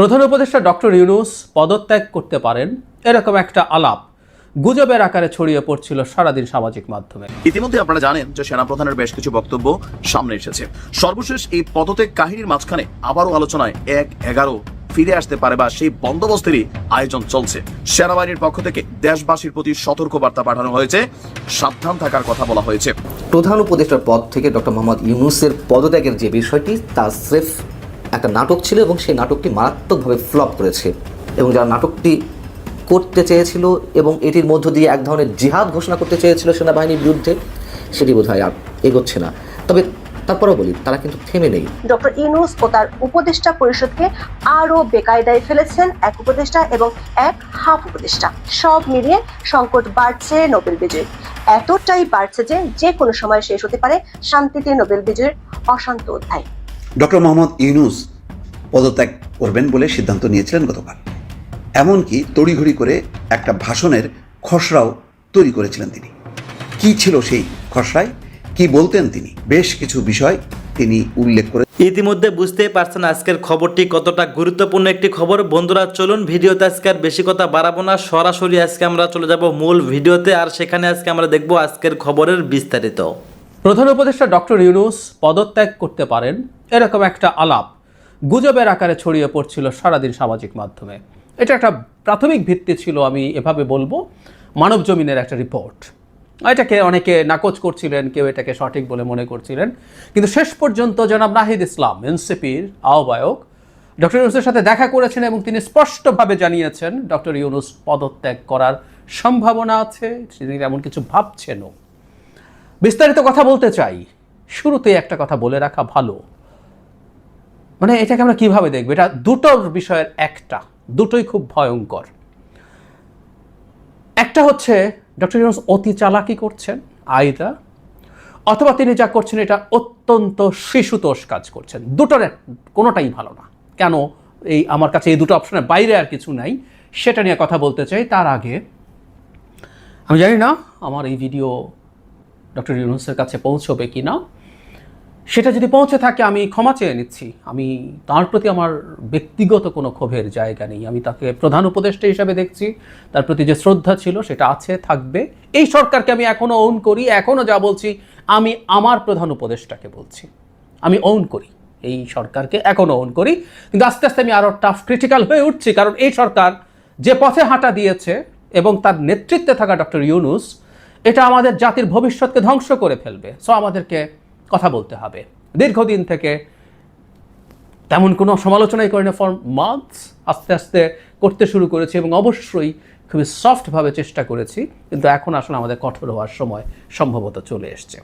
প্রধান উপদেষ্টা ডক্টর ইউনুস পদত্যাগ করতে পারেন এরকম একটা আলাপ গুজবের আকারে ছড়িয়ে পড়ছিল সারাদিন সামাজিক মাধ্যমে। ইতিমধ্যে আপনারা জানেন যে সেনাপ্রধানের বেশ কিছু বক্তব্য সামনে এসেছে। সর্বশেষ এই পদত্যাগ কাহিনীর মাঝখানে আবারও আলোচনায় এক এগারো ফিরে আসতে পারে বা সেই বন্দোবস্তেরই আয়োজন চলছে। সেনাবাহিনীর পক্ষ থেকে দেশবাসীর প্রতি সতর্ক বার্তা পাঠানো হয়েছে। সাবধান থাকার কথা বলা হয়েছে। প্রধান উপদেষ্টার পদ থেকে ডক্টর মোহাম্মদ ইউনুসের পদত্যাগের যে বিষয়টি তা স্রেফ একটা নাটক ছিল এবং সেই নাটকটি মারাত্মকভাবে ফ্লপ করেছে। এবং যারা নাটকটি করতে চেয়েছিল এবং এটির মধ্য দিয়ে এক ধরনের জিহাদ ঘোষণা করতে চেয়েছিল সেনাবাহিনীর বিরুদ্ধে সেটি বোধহয় আর এগোচ্ছে না। তবে তারপরেও বলি তারা কিন্তু থেমে নেই। ডক্টর ইনুস ও তার উপদেষ্টা পরিষদকে আরও বেকায়দায় ফেলেছেন এক উপদেষ্টা এবং এক হাফ উপদেষ্টা। সব মিলিয়ে সংকট বাড়ছে নোবেল বিজয় এতটাই বাড়ছে যে যে কোনো সময় শেষ হতে পারে শান্তিতে নোবেল বিজয়ের অশান্ত অধ্যায়। ডক্টর মোহাম্মদ ইউনুস পদত্যাগ করবেন বলে সিদ্ধান্ত নিয়েছিলেন গতকাল। এমনকি তড়িঘড়ি করে একটা ভাষণের খসড়াও তৈরি করেছিলেন তিনি। কি ছিল সেই খসড়ায়? কি বলতেন তিনি? বেশ কিছু বিষয় তিনি উল্লেখ করে ইতিমধ্যে বুঝতেই পারছেন আজকের খবরটি কতটা গুরুত্বপূর্ণ একটি খবর। বন্ধুরা চলুন ভিডিওতে আজকে আর বেশি কথা বাড়াবো না। সরাসরি আজকে আমরা চলে যাব মূল ভিডিওতে আর সেখানে আজকে আমরা দেখব আজকের খবরের বিস্তারিত। প্রধান উপদেষ্টা ডক্টর ইউনুস পদত্যাগ করতে পারেন এরকম একটা আলাপ। গুজবের আকারে ছড়িয়ে পড়ছিল সারাদিন সামাজিক মাধ্যমে। এটা একটা প্রাথমিক ভিত্তি ছিল, আমি এভাবে বলব। মানব জমিনের একটা রিপোর্ট এটাকে অনেকে নাকচ করছিলেন, কেউ এটাকে সঠিক বলে মনে করছিলেন। কিন্তু শেষ পর্যন্ত জনাব নাহিদ ইসলাম, এনসিপির আহ্বায়ক, ডক্টর ইউনুসের সাথে দেখা করেছেন এবং তিনি স্পষ্টভাবে জানিয়েছেন, ডক্টর ইউনুস পদত্যাগ করার সম্ভাবনা আছে, তিনি এমন কিছু ভাবছেনও। বিস্তারিত কথা বলতে চাই শুরুতে একটা কথা বলে রাখা ভালো। মানে এটাকে আমরা কীভাবে দেখব? এটা দুটোর বিষয়ের একটা। দুটোই খুব ভয়ঙ্কর। একটা হচ্ছে ডক্টর ইউনুস অতি চালাকি করছেন, আইদা, অথবা তিনি যা করছেন এটা অত্যন্ত শিশুতোষ কাজ করছেন। দুটোর কোনোটাই ভালো না। কেন? এই আমার কাছে এই দুটো অপশনের বাইরে আর কিছু নাই। সেটা নিয়ে কথা বলতে চাই। তার আগে, আমি জানি না আমার এই ভিডিও ডক্টর ইউনুসের কাছে পৌঁছবে কি না সেটা যদি পৌঁছে থাকে, আমি ক্ষমা চেয়ে নিচ্ছি। আমি তার প্রতি আমার ব্যক্তিগত কোনো ক্ষোভের জায়গা নেই। আমি তাকে প্রধান উপদেষ্টা হিসাবে দেখছি। তার প্রতি যে শ্রদ্ধা ছিল, সেটা আছে, থাকবে। এই সরকারকে আমি এখনও ওন করি এখনও যা বলছি, আমি আমার প্রধান উপদেষ্টাকে বলছি। আমি ওন করি। এই সরকারকে এখনও ওন করি। কিন্তু আস্তে আস্তে আমি আরও টাফ ক্রিটিক্যাল হয়ে উঠছি, কারণ এই সরকার যে পথে হাঁটা দিয়েছে এবং তার নেতৃত্বে থাকা ডক্টর ইউনুস, এটা আমাদের জাতির ভবিষ্যৎকে ধ্বংস করে ফেলবে। সো আমাদেরকে কথা বলতে হবে। দীর্ঘদিন থেকে তেমন কোনো সমালোচনাই করি না ফর মান্থস আস্তে আস্তে করতে শুরু করেছি এবং অবশ্যই খুবই সফটভাবে চেষ্টা করেছি, কিন্তু এখন আসলে আমাদের কঠোর হওয়ার সময় সম্ভবত চলে এসছে।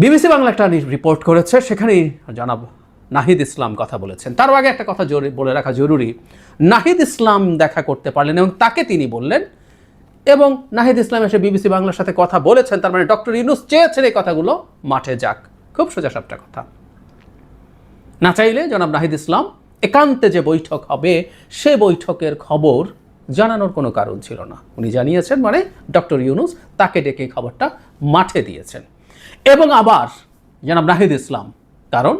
বিবিসি বাংলা একটা রিপোর্ট করেছে, সেখানেই জানাব নাহিদ ইসলাম কথা বলেছেন। তার আগে একটা কথা বলে রাখা জরুরি। নাহিদ ইসলাম দেখা করতে পারলেন এবং তাকে তিনি বললেন এবং নাহিদ ইসলাম এসে বিবিসি বাংলার সাথে কথা বলেছেন, তার মানে ডক্টর ইউনুস চেয়েছেন এই কথাগুলো মাঠে যাক। খুব সোজা কথা। না চাইলে জনাব নাহিদ ইসলাম একান্তে যে বৈঠক হবে, সে বৈঠকের খবর জানানোর কোনো কারণ ছিল না। উনি জানিয়েছেন মানে ডক্টর ইউনুস তাকে ডেকে খবরটা মাঠে দিয়েছেন। এবং আবার জনাব নাহিদ ইসলাম, কারণ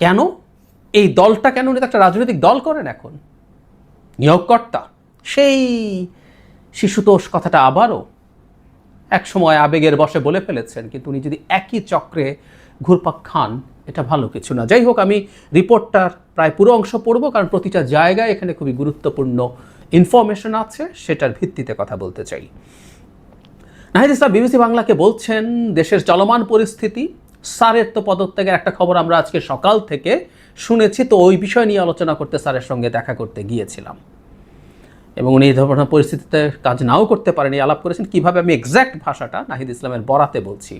কেন এই দলটা কেন উনি একটা রাজনৈতিক দল করেন এখন? নিয়োগকর্তা, সেই শিশুতোষ কথাটা আবারও এক সময় আবেগের বসে বলে ফেলেছেন, কিন্তু উনি যদি একই চক্রে ঘুরপাক খান, এটা ভালো কিছু না। যাই হোক, আমি রিপোর্টটার প্রায় পুরো অংশ পড়ব, কারণ প্রতিটা জায়গায় এখানে খুবই গুরুত্বপূর্ণ ইনফরমেশন আছে, সেটার ভিত্তিতে কথা বলতে চাই। নাহিদ ইসলাম, বিবিসি বাংলাকে বলছেন, দেশের চলমান পরিস্থিতি, স্যারের তো পদত্যাগের একটা খবর আমরা আজকে সকাল থেকে শুনেছি, তো ওই বিষয় নিয়ে আলোচনা করতে স্যারের সঙ্গে দেখা করতে গিয়েছিলাম। এবং উনি এই ধরনের পরিস্থিতিতে কাজ নাও করতে পারেনি, আলাপ করেছেন, কীভাবে আমি এক্স্যাক্ট ভাষাটা নাহিদ ইসলামের বরাতে বলছি।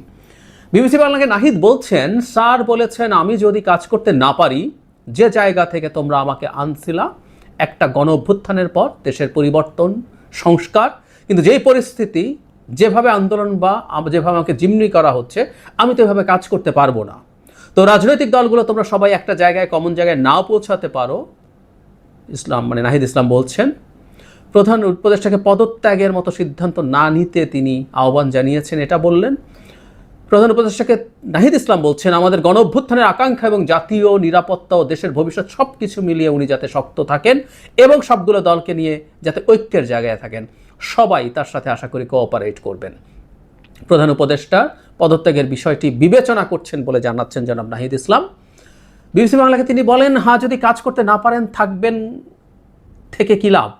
বিবিসি বাংলাকে নাহিদ বলছেন, স্যার বলেছেন, আমি যদি কাজ করতে না পারি, যে জায়গা থেকে তোমরা আমাকে আনছিলা, একটা গণ অভ্যুত্থানের পর দেশের পরিবর্তন, সংস্কার, কিন্তু যেই পরিস্থিতি, যেভাবে আন্দোলন বা যেভাবে আমাকে জিম্মি করা হচ্ছে, আমি তো এভাবে কাজ করতে পারব না। তো রাজনৈতিক দলগুলো তোমরা সবাই একটা জায়গায় কমন জায়গায় নাও পৌঁছাতে পারো। ইসলাম মানে নাহিদ ইসলাম বলছেন প্রধান উপদেষ্টাকে পদত্যাগের মতো সিদ্ধান্ত না নিতে তিনি আহ্বান জানিয়েছেন, এটা বললেন। প্রধান উপদেষ্টাকে নাহিদ ইসলাম বলছেন, আমাদের গণ অভ্যুত্থানের আকাঙ্ক্ষা এবং জাতীয় নিরাপত্তা ও দেশের ভবিষ্যৎ সব কিছু মিলিয়ে উনি যাতে শক্ত থাকেন এবং সবগুলো দলকে নিয়ে যাতে ঐক্যের জায়গায় থাকেন। সবাই তার সাথে আশা করি কোঅপারেট করবেন। প্রধান উপদেষ্টা পদত্যাগের বিষয়টি বিবেচনা করছেন বলে জানাচ্ছেন জনাব নাহিদ ইসলাম। বিবিসি বাংলাকে তিনি বলেন হ্যাঁ যদি কাজ করতে না পারেন, থাকবেন থেকে কি লাভ?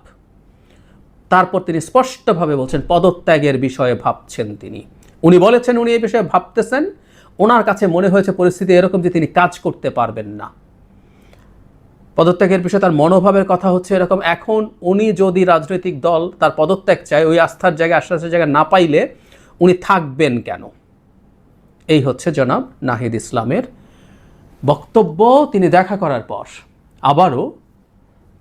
তারপর তিনি স্পষ্টভাবে বলছেন, পদত্যাগের বিষয়ে ভাবছেন তিনি। উনি বলেছেন, উনি এই বিষয়ে ভাবতেছেন, ওনার কাছে মনে হয়েছে পরিস্থিতি এরকম যে তিনি কাজ করতে পারবেন না। পদত্যাগের বিষয়ে তার মনোভাবের কথা হচ্ছে এরকম, এখন উনি যদি রাজনৈতিক দল তার পদত্যাগ চায়, ওই আস্থার জায়গায় আশ্বাসের জায়গায় না পাইলে উনি থাকবেন কেন? এই হচ্ছে জনাব নাহিদ ইসলামের বক্তব্য। তিনি দেখা করার পর আবারও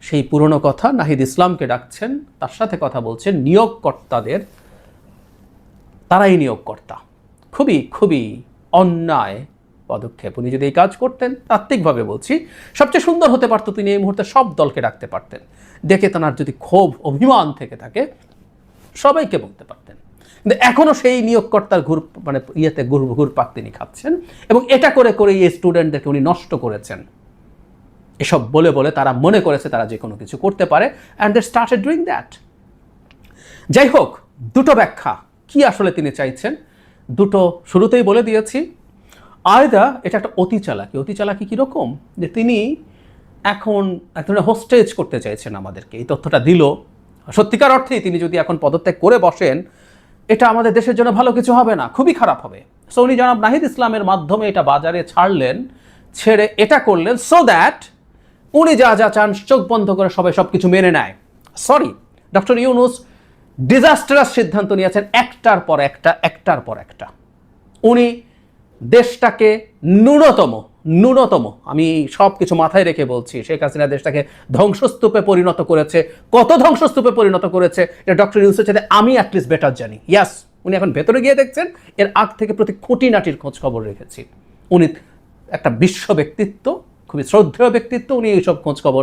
সেই পুরনো কথা নাহিদ ইসলামকে ডাকছেন, তার সাথে কথা বলছেন নিয়োগকর্তাদের। তারাই নিয়োগকর্তা। খুবই খুবই অন্যায় পদক্ষেপ উনি যদি এই কাজ করতেন, তাত্ত্বিকভাবে বলছি, সবচেয়ে সুন্দর হতে পারতো তিনি এই মুহূর্তে সব দলকে ডাকতে পারতেন। ডেকে তার যদি ক্ষোভ, অভিমান থেকে থাকে, সবাইকে বলতে পারতেন। কিন্তু এখনও সেই নিয়োগকর্তার ঘুর মানে ইয়েতে ঘুর, ঘুরপাক তিনি খাচ্ছেন এবং এটা করে করে এই স্টুডেন্টদেরকে উনি নষ্ট করেছেন। এসব বলে বলে তারা মনে করেছে তারা যে কোনো কিছু করতে পারে and they started doing that যাই হোক, দুটো ব্যাখ্যা। কি আসলে তিনি চাইছেন? দুটো শুরুতেই বলে দিয়েছি। আয়দা, এটা একটা অতি চালাকি। অতি চালাকি কীরকম যে তিনি এখন এক ধরনের হোস্টেজ করতে চাইছেন আমাদেরকে। এই তথ্যটা দিল। সত্যিকার অর্থেই তিনি যদি এখন পদত্যাগ করে বসেন, এটা আমাদের দেশের জন্য ভালো কিছু হবে না, খুবই খারাপ হবে। সো উনি জনাব নাহিদ ইসলামের মাধ্যমে এটা বাজারে ছাড়লেন, ছেড়ে এটা করলেন সো দ্যাট উনি যা যা চান চোখ বন্ধ করে সবাই সব কিছু মেনে নেয়। সরি ডক্টর ইউনুস ডিজাস্টারাস সিদ্ধান্ত নিয়েছেন একটার পর একটা, একটার পর একটা। উনি দেশটাকে ন্যূনতম ন্যূনতম, আমি সব কিছু মাথায় রেখে বলছি, শেখ হাসিনা দেশটাকে ধ্বংসস্তূপে পরিণত করেছে। কত ধ্বংসস্তূপে পরিণত করেছে? এটা ডক্টর ইউনুসের সাথে আমি অ্যাটলিস্ট বেটার জানি। ইয়াস উনি এখন ভেতরে গিয়ে দেখছেন, এর আগ থেকে প্রতি খুঁটিনাটির খোঁজ খবর রেখেছি। উনি একটা বিশ্ব ব্যক্তিত্ব খুবই শ্রদ্ধেয় ব্যক্তিত্ব, উনি এইসব খোঁজ খবর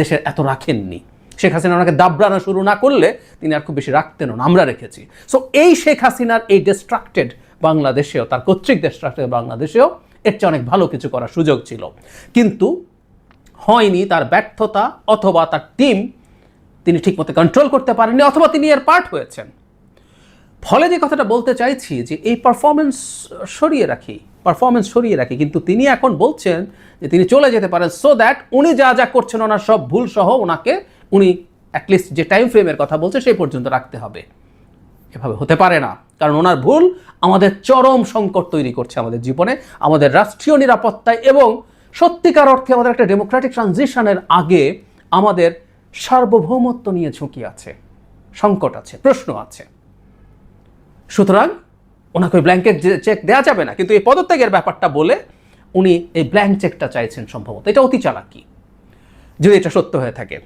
দেশের এত রাখেননি। শেখ হাসিনা ওনাকে দাবড়ানো শুরু না করলে তিনি আর খুব বেশি রাখতেন না, আমরা রেখেছি। সো এই শেখ হাসিনার এই ডিস্ট্রাক্টেড বাংলাদেশেও, তার কর্তৃক ডিস্ট্রাক্টেড বাংলাদেশেও এর চেয়ে অনেক ভালো কিছু করার সুযোগ ছিল। কিন্তু হয়নি তার ব্যর্থতা অথবা তার টিম তিনি ঠিকমতো কন্ট্রোল করতে পারেননি অথবা তিনি এর পার্ট হয়েছেন। ফলে যে কথাটা বলতে চাইছি যে, এই পারফরমেন্স সরিয়ে রাখি পারফরমেন্স সরিয়ে রাখে। কিন্তু তিনি এখন বলছেন যে তিনি চলে যেতে পারেন সো দ্যাট উনি যা যা করছেন ওনার সব ভুল সহ ওনাকে উনি অ্যাটলিস্ট যে টাইম ফ্রেমের কথা বলছে সেই পর্যন্ত রাখতে হবে। এভাবে হতে পারে না। কারণ ওনার ভুল আমাদের চরম সংকট তৈরি করছে আমাদের জীবনে, আমাদের রাষ্ট্রীয় নিরাপত্তায় এবং সত্যিকার অর্থে আমাদের একটা ডেমোক্রেটিক ট্রানজিশনের আগে আমাদের সার্বভৌমত্ব নিয়ে ঝুঁকি আছে, সংকট আছে, প্রশ্ন আছে। সুতরাং ওনাকে ওই ব্ল্যাঙ্কেট চেক দেওয়া যাবে না, কিন্তু এই পদত্যাগের ব্যাপারটা বলে উনি এই ব্ল্যাঙ্ক চেকটা চাইছেন সম্ভবত। এটা অতি চালাকি, যদি এটা সত্য হয়ে থাকে।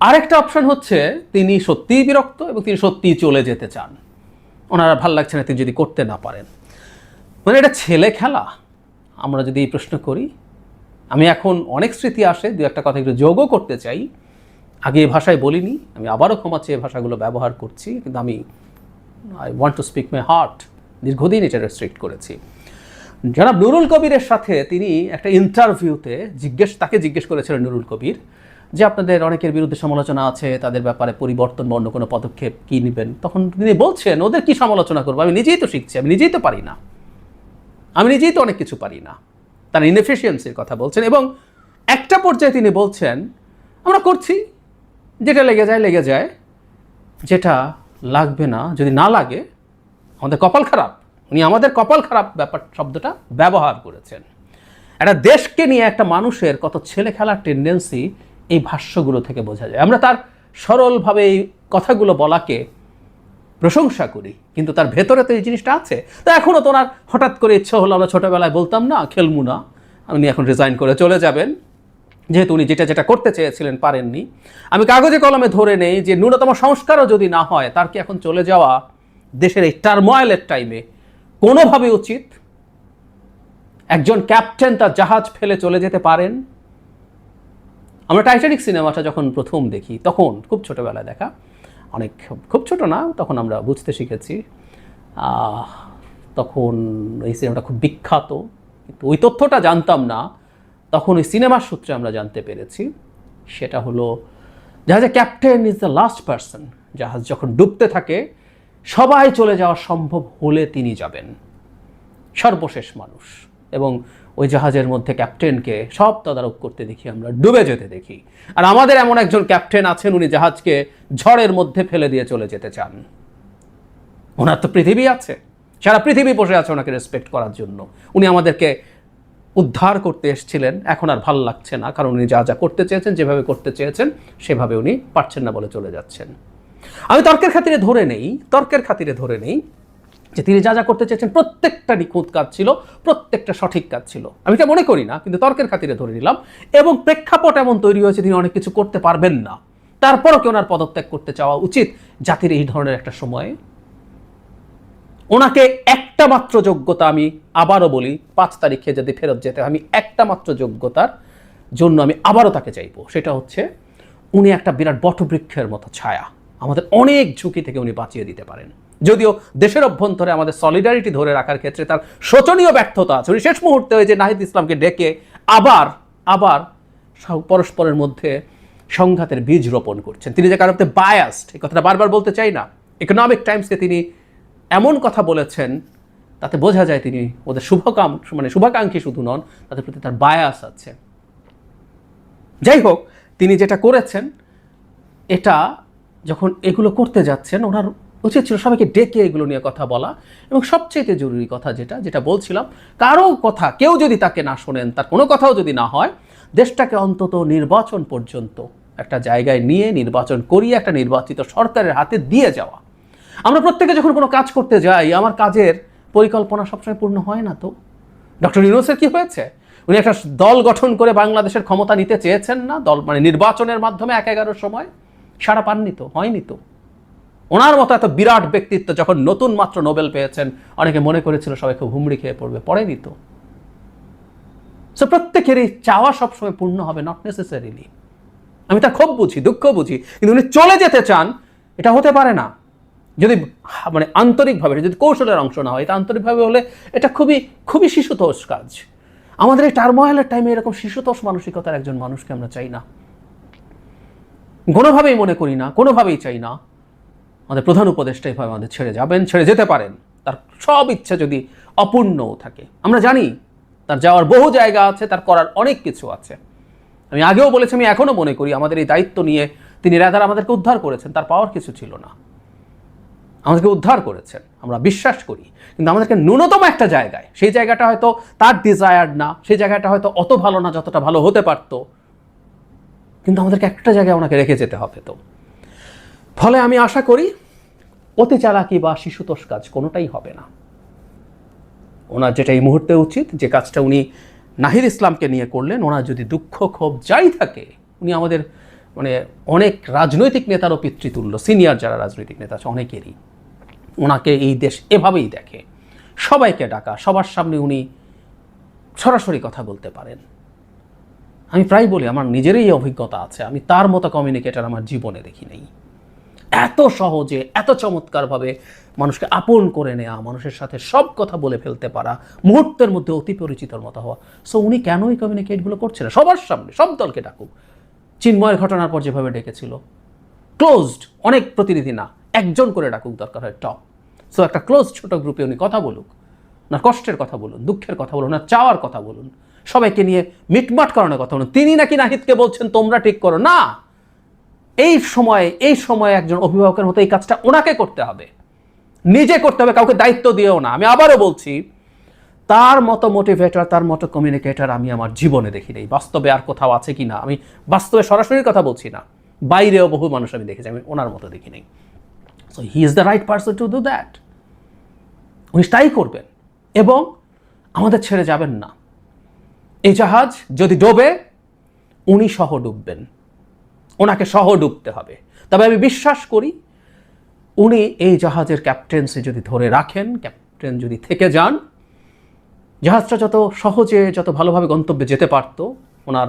আরেকটা অপশন হচ্ছে, তিনি সত্যিই বিরক্ত এবং তিনি সত্যিই চলে যেতে চান। ওনারা ভালো লাগছে না তিনি যদি করতে না পারেন। মানে এটা ছেলে খেলা। আমরা যদি এই প্রশ্ন করি, আমি এখন অনেক স্মৃতি আসে, দু একটা কথা একটু যোগও করতে চাই। আগে এ ভাষায় বলিনি, আমি আবারও ক্ষমা চেয়ে ভাষাগুলো ব্যবহার করছি, কিন্তু আমি I want to speak my heart দীর্ঘদিন এটা রেস্ট্রিক্ট করেছি। জনাব নুরুল কবিরের সাথে তিনি একটা ইন্টারভিউতে জিজ্ঞেস, তাকে জিজ্ঞেস করেছিলেন নুরুল কবির যে আপনাদের অনেকের বিরুদ্ধে সমালোচনা আছে, তাদের ব্যাপারে পরিবর্তন বা অন্য কোনো পদক্ষেপ কী নেবেন? তখন তিনি বলছেন, ওদের কি সমালোচনা করব? আমি নিজেই তো শিখছি, আমি নিজেই তো পারি না। আমি নিজেই তো অনেক কিছু পারি না। তার ইনএফিসিয়েন্সির কথা বলছেন এবং একটা পর্যায়ে তিনি বলছেন, আমরা করছি, যেটা লেগে যায় লেগে যায়। যেটা লাগবে না, যদি না লাগে, আমাদের কপাল খারাপ। উনি আমাদের কপাল খারাপ ব্যাপার, শব্দটা ব্যবহার করেছেন। একটা দেশকে নিয়ে একটা মানুষের কত ছেলে খেলার টেন্ডেন্সি এই ভাষ্যগুলো থেকে বোঝা যায়। আমরা তার সরলভাবে এই কথাগুলো বলাকে প্রশংসা করি, কিন্তু তার ভেতরে তো এই জিনিসটা আছে। তো এখনও তো হঠাৎ করে ইচ্ছা হলো, আমরা ছোটোবেলায় বলতাম, না খেলমু না। উনি এখন রিজাইন করে চলে যাবেন। যেহেতু উনি যেটা যেটা করতে চেয়েছিলেন পারেননি, আমি কাগজে কলমে ধরে নেই যে ন্যূনতম সংস্কারও যদি না হয়, তার কি এখন চলে যাওয়া দেশের এই টার্ময়েলের টাইমে কোনোভাবে উচিত? একজন ক্যাপ্টেন তার জাহাজ ফেলে চলে যেতে পারেন? আমরা টাইটানিক সিনেমাটা যখন প্রথম দেখি, তখন খুব ছোটোবেলায় দেখা, অনেক খুব ছোট না, তখন আমরা বুঝতে শিখেছি। তখন এই সিনেমাটা খুব বিখ্যাত, কিন্তু ওই তথ্যটা জানতাম না। তখন ওই সিনেমার সূত্রে আমরা জানতে পেরেছি, সেটা হলো জাহাজের captain is the last person. জাহাজ যখন ডুবতে থাকে, সবাই চলে যাওয়া সম্ভব হলে তিনি যাবেন। সর্বশেষ মানুষ। এবং ওই জাহাজের মধ্যে ক্যাপ্টেনকে সব তদারক করতে দেখি, আমরা ডুবে যেতে দেখি। আর আমাদের এমন একজন ক্যাপ্টেন আছেন, উনি জাহাজকে ঝড়ের মধ্যে ফেলে দিয়ে চলে যেতে চান। ওনার তো পৃথিবী আছে। সারা পৃথিবী বসে আছে ওনাকে রেসপেক্ট করার জন্য। উনি আমাদেরকে উদ্ধার করতে এসেছিলেন, এখন আর ভালো লাগছে না, কারণ উনি যা যা করতে চেয়েছেন, যেভাবে করতে চেয়েছেন, সেভাবে উনি পারছেন না বলে চলে যাচ্ছেন। আমি তর্কের খাতিরে ধরে নেই, তর্কের খাতিরে ধরে নেই যে তিনি যা যা করতে চেয়েছেন, প্রত্যেকটা নিখুঁত কাজ ছিল, প্রত্যেকটা সঠিক কাজ ছিল। আমি এটা মনে করি না, কিন্তু তর্কের খাতিরে ধরে নিলাম, এবং প্রেক্ষাপট এমন তৈরি হয়েছে তিনি অনেক কিছু করতে পারবেন না। তারপরও কি ওনার পদত্যাগ করতে চাওয়া উচিত জাতির এই ধরনের একটা সময়ে? ওনাকে একটা মাত্র যোগ্যতা আমি আবারও বলি পাঁচ তারিখে যদি ফেরত যেতে হয়, আমি একটা মাত্র যোগ্যতার জন্য আমি আবারও তাকে চাইব। সেটা হচ্ছে উনি একটা বিরাট বটবৃক্ষের মতো ছায়া। আমাদের অনেক ঝুঁকি থেকে উনি বাঁচিয়ে দিতে পারেন। যদিও দেশের অভ্যন্তরে আমাদের সলিডারিটি ধরে রাখার ক্ষেত্রে তার শোচনীয় ব্যর্থতা আছে। উনি শেষ মুহূর্তে ওই যে নাহিদ ইসলামকে ডেকে আবার আবার পরস্পরের মধ্যে সংঘাতের বীজ রোপণ করছেন। তিনি যে কারোতে বায়াসড এই কথাটা বারবার বলতে চাই না। ইকোনমিক টাইমসকে তিনি এমন কথা বলেছেন, তাতে বোঝা যায় তিনি ওদের শুভকাম মানে শুভাকাঙ্ক্ষী শুধু নন, তাদের প্রতি তার বায়াস আছে। যাই হোক, তিনি যেটা করেছেন, এটা যখন এগুলো করতে যাচ্ছেন, ওনার উচিত ছিল সবাইকে ডেকে এগুলো নিয়ে কথা বলা, এবং সবচেয়ে জরুরি কথা যেটা যেটা বলছিলাম, কারও কথা, কেউ যদি তাকে না শোনেন, তার কোনো কথাও যদি না হয়, দেশটাকে অন্তত নির্বাচন পর্যন্ত একটা জায়গায় নিয়ে নির্বাচন করিয়ে একটা নির্বাচিত সরকারের হাতে দিয়ে যাওয়া। আমরা প্রত্যেকে যখন কোনো কাজ করতে যাই, আমার কাজের পরিকল্পনা সবসময় পূর্ণ হয় না তো? ডক্টর ইউনুসের কি হয়েছে? উনি একটা দল গঠন করে বাংলাদেশের ক্ষমতা নিতে চেয়েছেন না? দল মানে নির্বাচনের মাধ্যমে এক এগারোর সময় সারা পাননি তো? হয়নি তো? ওনার মতো এত বিরাট ব্যক্তিত্ব যখন নতুন মাত্র নোবেল পেয়েছেন, অনেকে মনে করেছিল সবাই খুব হুমড়ি খেয়ে পড়বে, পড়েনি তো? সো প্রত্যেকেরই চাওয়া সবসময় পূর্ণ হবে নট নেসেসারিলি আমি তা খুব বুঝি, দুঃখ বুঝি, কিন্তু উনি চলে যেতে চান, এটা হতে পারে না। যদি মানে আন্তরিকভাবে, যদি কৌশলের অংশ না হয় এটা আন্তরিকভাবে হলে এটা খুবই খুবই শিশুতোষ কাজ। আমাদের এই টার্ময়েলের টাইমে এরকম শিশুতোষ মানসিকতার একজন মানুষকে আমরা চাই না। কোনোভাবেই মনে করি না, কোনোভাবেই চাই না। আমাদের প্রধান উপদেষ্টা এভাবে আমাদের ছেড়ে যাবেন, ছেড়ে যেতে পারেন। তার সব ইচ্ছা যদি অপূর্ণও থাকে। আমরা জানি তার যাওয়ার বহু জায়গা আছে, তার করার অনেক কিছু আছে। আমি আগেও বলেছি, আমি এখনও মনে করি, আমাদের এই দায়িত্ব নিয়ে তিনি রাদার আমাদেরকে উদ্ধার করেছেন, তার পাওয়ার কিছু ছিল না। আমাদেরকে উদ্ধার করেছেন, আমরা বিশ্বাস করি। কিন্তু আমাদেরকে ন্যূনতম একটা জায়গায়, সেই জায়গাটা হয়তো তার ডিজায়ার না, সেই জায়গাটা হয়তো অত ভালো না যতটা ভালো হতে পারতো। কিন্তু আমাদেরকে একটা জায়গায় ওনাকে রেখে যেতে হবে তো। ফলে আমি আশা করি, অতি চালাকি বা শিশুতোষ কাজ কোনোটাই হবে না। ওনার যেটা এই মুহূর্তে উচিত, যে কাজটা উনি নাহিদ ইসলামকে নিয়ে করলেন, ওনার যদি দুঃখ, ক্ষোভ যাই থাকে, উনি আমাদের মানে অনেক রাজনৈতিক নেতারও পিতৃতুল্য, সিনিয়র যারা রাজনৈতিক নেতা আছে, অনেকেরই। ওনাকে এই দেশ এভাবেই দেখে। সবাইকে ডাকা, সবার সামনে উনি সরাসরি কথা বলতে পারেন। আমি প্রায় বলি, আমার নিজেরই অভিজ্ঞতা আছে, আমি তার মতো কমিউনিকেটার আমার জীবনে দেখি নেই। এত সহজে, এত চমৎকারভাবে মানুষকে আপন করে নেওয়া মানুষের সাথে সব কথা বলে ফেলতে পারা, মুহূর্তের মধ্যে অতি পরিচিতর মতো হওয়া। সো উনি কেন এই কমিউনিকেটগুলো করছেন সবার সামনে, সব দলকে ডাকুক। চিন্ময়ের ঘটনার পর যেভাবে ডেকেছিল। ক্লোজড অনেক প্রতিনিধি না। একজন করে ডাকুক দরকার হয় টপ সো একটা ক্লোজ ছোট গ্রুপে উনি কথা বলুক ওনার কষ্টের কথা বলুন, দুঃখের কথা বলুন ওনার চাওয়ার কথা বলুন, সবাইকে নিয়ে মিটমাট করানোর কথা বলুন। তিনি নাকি নাহিদকে বলছেন, তোমরা ঠিক করো। না, এই সময়ে এই সময়ে একজন অভিভাবকের মতো এই কাজটা ওনাকে করতে হবে। নিজে করতে হবে, কাউকে দায়িত্ব দিয়েও না। আমি আবারও বলছি, তার মতো মোটিভেটর তার মতো কমিউনিকেটর আমি আমার জীবনে দেখি নেই। বাস্তবে আর কোথাও আছে কি না? আমি বাস্তবে সরাসরি কথা বলছি না। বাইরেও বহু মানুষ আমি দেখেছি, আমি ওনার মতো দেখি নেই। So he is the right person to do that উনি তাই করবেন এবং আমাদের ছেড়ে যাবেন না। এই জাহাজ যদি ডোবে, উনি সহ ডুববেন। ওনাকে সহ ডুবতে হবে। তবে আমি বিশ্বাস করি, উনি এই জাহাজের ক্যাপ্টেন্সি যদি ধরে রাখেন, ক্যাপ্টেন যদি থেকে যান, জাহাজটা যত সহজে, যত ভালোভাবে গন্তব্যে যেতে পারতো, ওনার